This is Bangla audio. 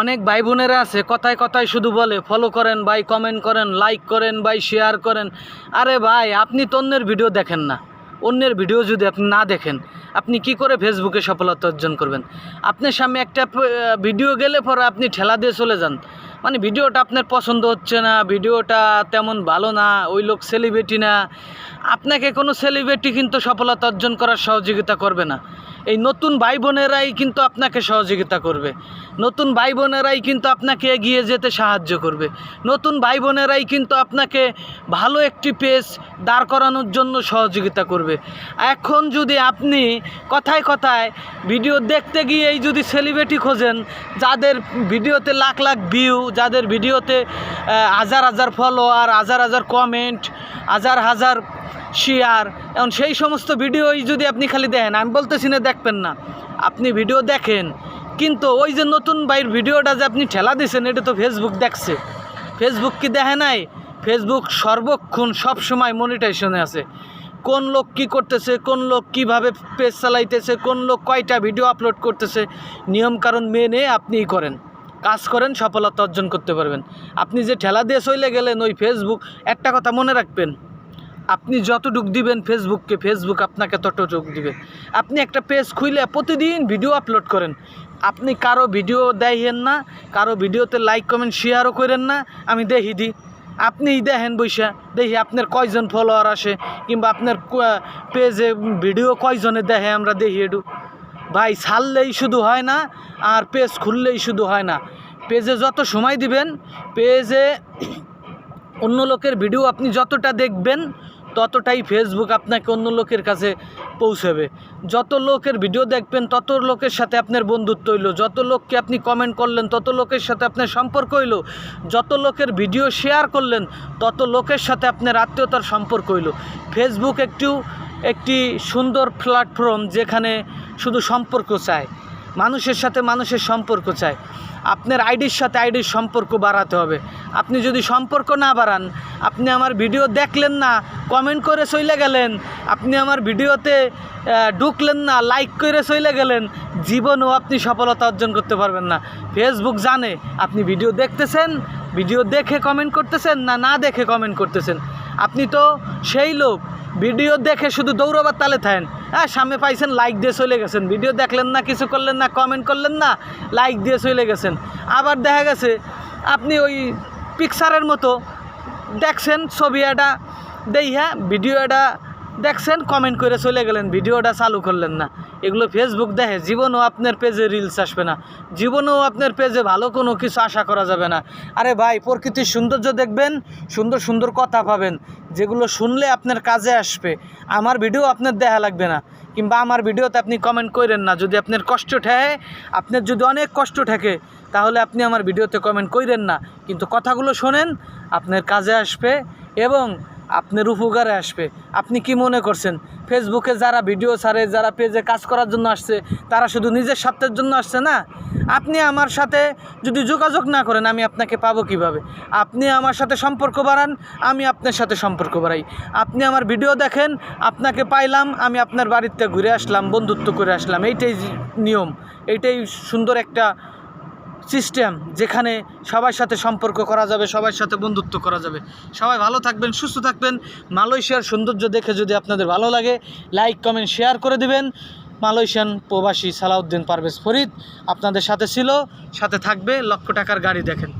অনেক ভাই বোনেরা আছে, কথায় কথায় শুধু বলে ফলো করেন ভাই কমেন্ট করেন লাইক করেন ভাই শেয়ার করেন। আরে ভাই, আপনি তো অন্যের ভিডিও দেখেন না। অন্যের ভিডিও যদি আপনি না দেখেন, আপনি কি করে ফেসবুকে সফলতা অর্জন করবেন? আপনার সামনে একটা ভিডিও গেলে পরে আপনি ঠেলা দিয়ে চলে যান। মানে ভিডিওটা আপনার পছন্দ হচ্ছে না ভিডিওটা তেমন ভালো না, ওই লোক সেলিব্রিটি না। আপনাকে কোনো সেলিব্রিটি কিন্তু সফলতা অর্জন করার সহযোগিতা করবে না। এই নতুন ভাই বোনেরাই কিন্তু আপনাকে সহযোগিতা করবে। নতুন ভাই বোনেরাই কিন্তু আপনাকে এগিয়ে যেতে সাহায্য করবে। নতুন ভাই বোনেরাই কিন্তু আপনাকে ভালো একটি পেজ দাঁড় করানোর জন্য সহযোগিতা করবে। এখন যদি আপনি কথায় কথায় ভিডিও দেখতে গিয়েই যদি সেলিব্রিটি খোঁজেন, যাদের ভিডিওতে লাখ লাখ ভিউ যাদের ভিডিওতে হাজার হাজার ফলোয়ার হাজার হাজার কমেন্ট হাজার হাজার শেয়ার, এখন সেই সমস্ত ভিডিওই যদি আপনি খালি দেখেন, আমি বলতেছি না দেখবেন না। আপনি ভিডিও দেখেন, কিন্তু ওই যে নতুন বাইর ভিডিওটা যে আপনি ঠেলা দিয়েছেন এটা তো ফেসবুক দেখছে। ফেসবুক কি দেখে নাই? ফেসবুক সর্বক্ষণ সব সময় মনিটাইজেশনে আছে। কোন লোক কি করতেছে, কোন লোক কীভাবে পেজ চালাইতেছে, কোন লোক কয়টা ভিডিও আপলোড করতেছে নিয়মকানুন মেনে আপনিই করেন। কাজ করেন, সফলতা অর্জন করতে পারবেন। আপনি যে ঠেলা দিয়ে চলে গেলেন ওই ফেসবুক একটা কথা মনে রাখবেন আপনি যতটুক দিবেন ফেসবুককে ফেসবুক আপনাকে ততটুক দিবে। আপনি একটা পেজ খুলে প্রতিদিন ভিডিও আপলোড করেন। আপনি কারও ভিডিও দেখেন না, কারও ভিডিওতে লাইক কমেন্ট শেয়ারও করেন না, আমি দেখি দিই আপনিই দেখেন বৈশা, দেখি আপনার কয়জন ফলোয়ার আসে, কিংবা আপনার পেজে ভিডিও কয়জনে দেখে আমরা দেখি একটু ভাই, ছাড়লেই শুধু হয় না, আর পেজ খুললেই শুধু হয় না। পেজে যত সময় দিবেন পেজে অন্য লোকের ভিডিও আপনি যতটা দেখবেন ততটাই ফেসবুক আপনাকে অন্য লোকের কাছে পৌঁছাবে। যত লোকের ভিডিও দেখবেন, তত লোকের সাথে আপনার বন্ধুত্ব হইল। যত লোককে আপনি কমেন্ট করলেন, তত লোকের সাথে আপনার সম্পর্ক হইল। যত লোকের ভিডিও শেয়ার করলেন, তত লোকের সাথে আপনার আত্মীয়তার সম্পর্ক হইল। ফেসবুক একটু একটি সুন্দর প্ল্যাটফর্ম যেখানে শুধু সম্পর্ক চায়। মানুষের সাথে মানুষের সম্পর্ক চায়। আপনার আইডির সাথে আইডির সম্পর্ক বাড়াতে হবে। আপনি যদি সম্পর্ক না বাড়ান, আপনি আমার ভিডিও দেখলেন না কমেন্ট করে চলে গেলেন, আপনি আমার ভিডিওতে ঢুকলেন না লাইক করে চলে গেলেন, জীবনেও আপনি সফলতা অর্জন করতে পারবেন না। ফেসবুক জানে আপনি ভিডিও দেখতেছেন, ভিডিও দেখে কমেন্ট করতেছেন না না দেখে কমেন্ট করতেছেন। আপনি তো সেই লোক। ভিডিও দেখে শুধু দৌড়বার তালে থাকেন। হ্যাঁ সামনে পাইছেন লাইক দিয়ে চলে গেছেন। ভিডিও দেখলেন না, কিছু করলেন না কমেন্ট করলেন না লাইক দিয়ে চলে গেছেন। আবার দেখা গেছে, আপনি ওই পিকচারের মতো দেখছেন, ছবি এটা দেই হ্যাঁ ভিডিও এটা দেখছেন কমেন্ট করে চলে গেলেন, ভিডিওটা চালু করলেন না। এগুলো ফেসবুক দেখে জীবনেও আপনার পেজে রিলস আসবে না। জীবনেও আপনার পেজে ভালো কোনো কিছু আশা করা যাবে না। আরে ভাই, প্রকৃতির সৌন্দর্য দেখবেন, সুন্দর সুন্দর কথা পাবেন। যেগুলো শুনলে আপনার কাজে আসবে। আমার ভিডিও আপনার দেখা লাগবে না। কিংবা আমার ভিডিওতে আপনি কমেন্ট করেন না। যদি আপনার কষ্ট ঠেকে, আপনার যদি অনেক কষ্ট থাকে তাহলে আপনি আমার ভিডিওতে কমেন্ট করেন না। কিন্তু কথাগুলো শোনেন, আপনার কাজে আসবে এবং আপনার উপকারে আসবে। আপনি কি মনে করছেন? ফেসবুকে যারা ভিডিও ছাড়ে, যারা পেজে কাজ করার জন্য আসছে, তারা শুধু নিজের স্বার্থের জন্য আসছে না? আপনি আমার সাথে যদি যোগাযোগ না করেন, আমি আপনাকে পাবো কীভাবে? আপনি আমার সাথে সম্পর্ক বাড়ান, আমি আপনার সাথে সম্পর্ক বাড়াই। আপনি আমার ভিডিও দেখেন, আপনাকে পাইলাম, আমি আপনার বাড়িতে ঘুরে আসলাম, বন্ধুত্ব করে আসলাম। এইটাই নিয়ম। এইটাই সুন্দর একটা সিস্টেম যেখানে সবার সাথে সম্পর্ক করা যাবে, সবার সাথে বন্ধুত্ব করা যাবে। সবাই ভালো থাকবেন, সুস্থ থাকবেন। মালয়েশিয়ার সৌন্দর্য দেখে যদি আপনাদের ভালো লাগে লাইক কমেন্ট শেয়ার করে দিবেন। মালয়েশিয়ান প্রবাসী সালাউদ্দিন পারভেজ ফরিদ আপনাদের সাথে ছিল, সাথে থাকবে, লক্ষ টাকার গাড়ি দেখেন।